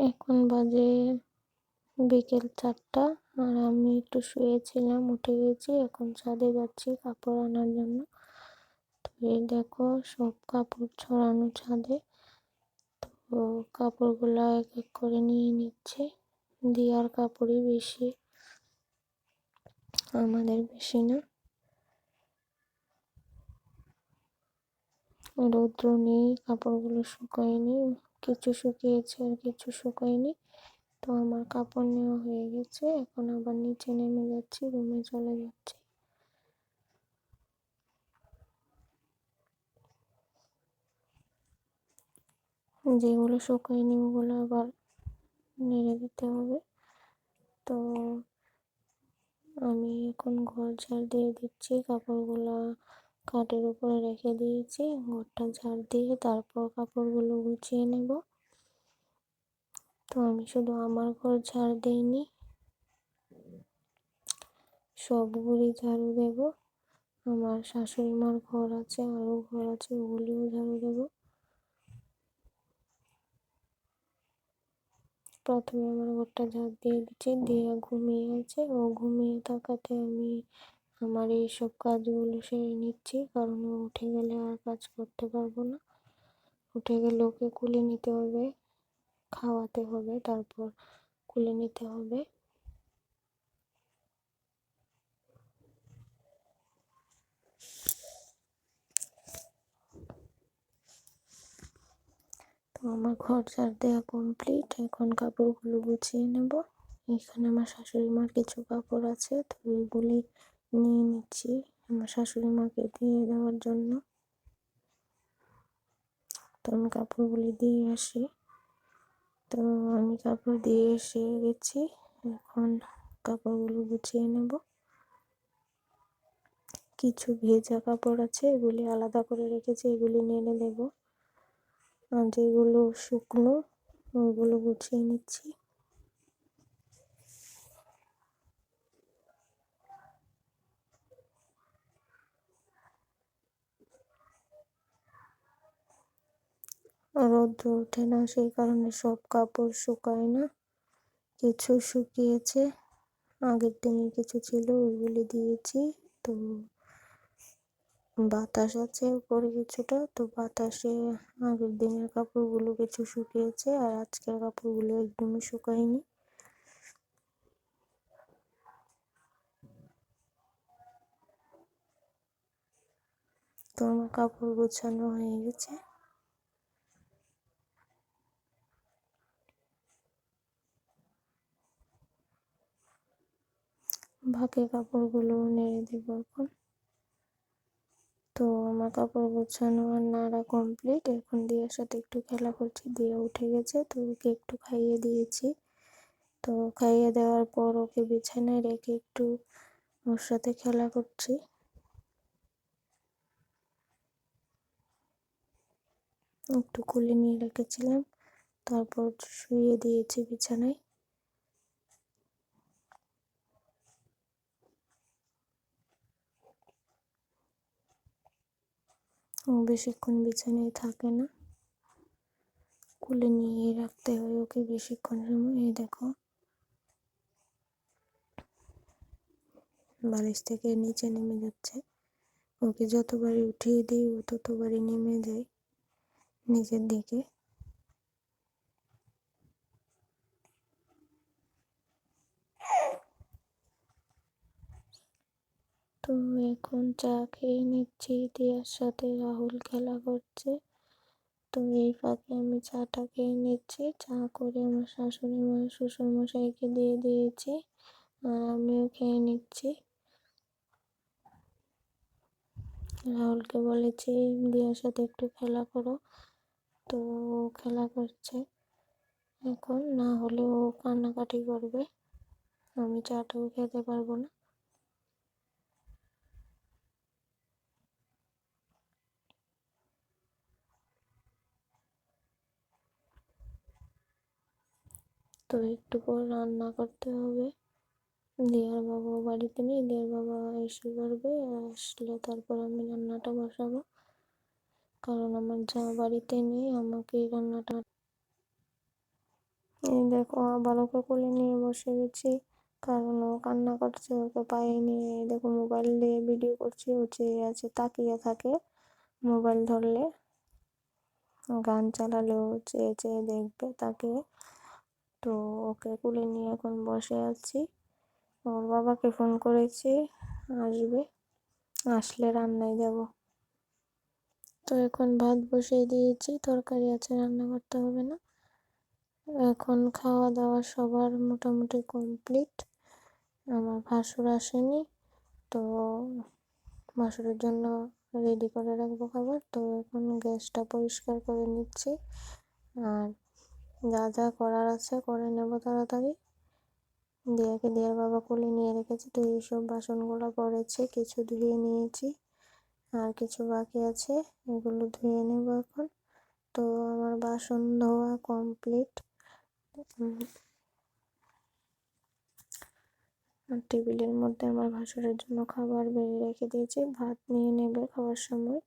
এখন বাজে বিকেল চারটা আর আমি একটু শুয়েছিলাম, উঠে গেছি, এখন ছাদে যাচ্ছি কাপড় আনার জন্য। তো এই দেখো সব কাপড় ছড়ানো ছাদে। তো কাপড়গুলো এক এক করে নিয়ে নিচ্ছে। দিয়ার কাপড়ই বেশি, আমাদের বেশি না। রৌদ্র নেই, কাপড়গুলো শুকায়নি। কিছু শুকিয়েছে আর কিছু শুকায়নি। তো আমার কাপড় নেওয়া হয়ে গেছে। এখন আবার নিচে নেমে যাচ্ছি, রুমে চলে যাচ্ছি। যেগুলো শুকায়নি ওগুলো আবার নেড়ে দিতে হবে। তো আমি এখন ঘর ঝাড় দিয়ে দিচ্ছি। কাপড়গুলো কাঠের উপরে রেখে দিয়েছি, ঘরটা ঝাড় দিয়ে তারপর কাপড়গুলো গুছিয়ে নেব। তো আমি শুধু আমার ঘর ঝাড় দিইনি, সবগুলি ঝাড়ু দেব। আমার শাশুড়ি মার ঘর আছে, আরও ঘর আছে, ওগুলিও ঝাড়ু দেব। প্রথমে আমার ঘরটা ঝাড় দিয়ে দিচ্ছি, দিয়ে ঘুমিয়ে আছে। ও ঘুমিয়ে থাকাতে আমি আমার এইসব কাজগুলো সেরে নিচ্ছি, কারণ ও উঠে গেলে আর কাজ করতে পারব না। উঠে গেলে ওকে কুলে নিতে হবে, খাওয়াতে হবে, তারপর কুলে নিতে হবে। তো আমার ঘর ঝাড় দেওয়া কমপ্লিট এখন কাপড়গুলো গুছিয়ে নেব। এখানে আমার শাশুড়ি মার কিছু কাপড় আছে, তো ওইগুলি নিয়ে নিচ্ছি আমার শাশুড়ি মাকে দিয়ে দেওয়ার জন্য। তো আমি কাপড়গুলি দিয়ে আসি। তো আমি কাপড় দিয়ে এসে গেছি। এখন কাপড়গুলো গুছিয়ে নেব। কিছু ভেজা কাপড় আছে, এগুলি আলাদা করে রেখেছি, এগুলি নেড়ে দেব। আর যেগুলো শুকনো ওইগুলো গুছিয়ে নিচ্ছি। রৌদ্র ওঠে না, সেই কারণে সব কাপড় শুকায় না। কিছু শুকিয়েছে, আগের দিনের কিছু ছিল, ওইগুলি দিয়েছি। তো বাতাস আছে উপরে কিছুটা, তো বাতাসে আগের দিনের কাপড়গুলো কিছু শুকিয়েছে, আর আজকের কাপড়গুলো একদমই শুকায়নি। তো আমার কাপড় গোছানো হয়ে গেছে। বাকি কাপড়গুলো নেড়ে দেব এখন। তো আমার কাপড় গোছানো আর নাড়া কমপ্লিট এখন দিয়ার সাথে একটু খেলা করছি দিয়ে উঠে গেছে, তো ওকে একটু খাইয়ে দিয়েছি। তো খাইয়ে দেওয়ার পর ওকে বিছানায় রেখে একটু ওর সাথে খেলা করছি। একটু খুলে নিয়ে রেখেছিলাম, তারপর শুয়ে দিয়েছি বিছানায়। বেশিক্ষণ বিছানায় থাকে না। কুলে নিয়ে রাখতে হয় ওকে বেশিক্ষণ সময়। এই দেখো। বালিশ থেকে নিচে নেমে যাচ্ছে। ওকে যতবারই উঠিয়ে দিই, ও ততবারই নেমে যায়। নিচের দিকে তো এখন চা খেয়ে নিচ্ছি। দিয়ার সাথে রাহুল খেলা করছে। তো এই ফাঁকে আমি চাটা খেয়ে নিচ্ছি। চা করে আমার শাশুড়ি মা, শ্বশুরমশাইকে দিয়ে দিয়েছি আর আমিও খেয়ে নিচ্ছি। রাহুলকে বলেছি দিয়ার সাথে একটু খেলা করো। তো খেলা করছে। এখন না হলে ও কান্নাকাটি করবে। আমি চাটাও খেতে পারব না। তো একটু পর রান্না করতে হবে। দিয়ার বাবা বাড়িতে নেই দিয়ার বাবা এসে করবে আসলে তারপর আমি রান্নাটা বসাবো। কারণ আমার যা বাড়িতে নেই আমাকে রান্নাটা এই দেখো আবার ওকে কোলে নিয়ে বসে গেছি। কারণ ও কান্না করছে, ওকে পায়ে নিয়ে দেখো মোবাইল দিয়ে ভিডিও করছি, ও চেয়ে আছে, তাকিয়ে থাকে মোবাইল ধরলে। গান চালালেও চেয়ে চেয়ে দেখবে তাকে। তো ওকে কুলে নিয়ে এখন বসে আছি। ওর বাবাকে ফোন করেছি, আসবে। আসলে রান্নায় যাব। তো এখন ভাত বসিয়ে দিয়েছি, তরকারি আছে, রান্না করতে হবে না। এখন খাওয়া দাওয়া সবার মোটামুটি কমপ্লিট আমার ভাসুর আসেনি, তো ভাসুরের জন্য রেডি করে রাখব খাবার। তো এখন গ্যাসটা পরিষ্কার করে নিচ্ছি। আর যা যা করার আছে করে নেব তাড়াতাড়ি। দিয়াকে দিয়ার বাবা কোলে নিয়ে রেখেছে। তো এইসব বাসনগুলো পড়েছে, কিছু ধুয়ে নিয়েছি। আর কিছু বাকি আছে, এগুলো ধুয়ে নেব এখন। তো আমার বাসন ধোয়া কমপ্লিট। আর টেবিলের মধ্যে আমার ভাসুরের জন্য খাবার বেড়ে রেখে দিয়েছি। ভাত নিয়ে নেবে খাওয়ার সময়।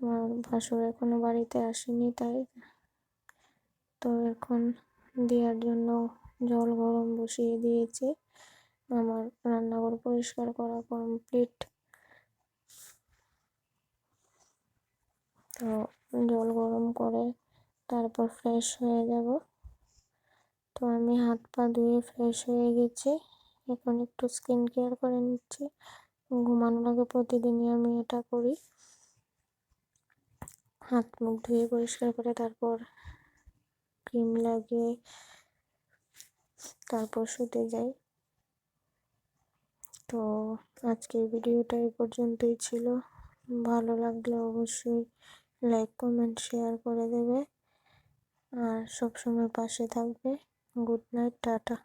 আমার ভাসুর এখনও বাড়িতে আসেনি, তাই তো এখন দেওয়ার জন্য জল গরম বসিয়ে দিয়েছি। আমার রান্নাঘর পরিষ্কার করা কমপ্লিট তো জল গরম করে তারপর ফ্রেশ হয়ে যাব। তো আমি হাত পা ধুয়ে ফ্রেশ হয়ে গেছি। এখন একটু স্কিন কেয়ার করে নিচ্ছি। ঘুমানোর আগে প্রতিদিনই আমি এটা করি। হাত মুখ ধুয়ে পরিষ্কার করে তারপর ক্রিম লাগে। তারপর শুতে যাই। তো আজকের ভিডিওটা এই পর্যন্তই ছিল। ভালো লাগলে অবশ্যই লাইক কমেন্ট শেয়ার করে দেবে। আর সবসময় পাশে থাকবে। Good night tata.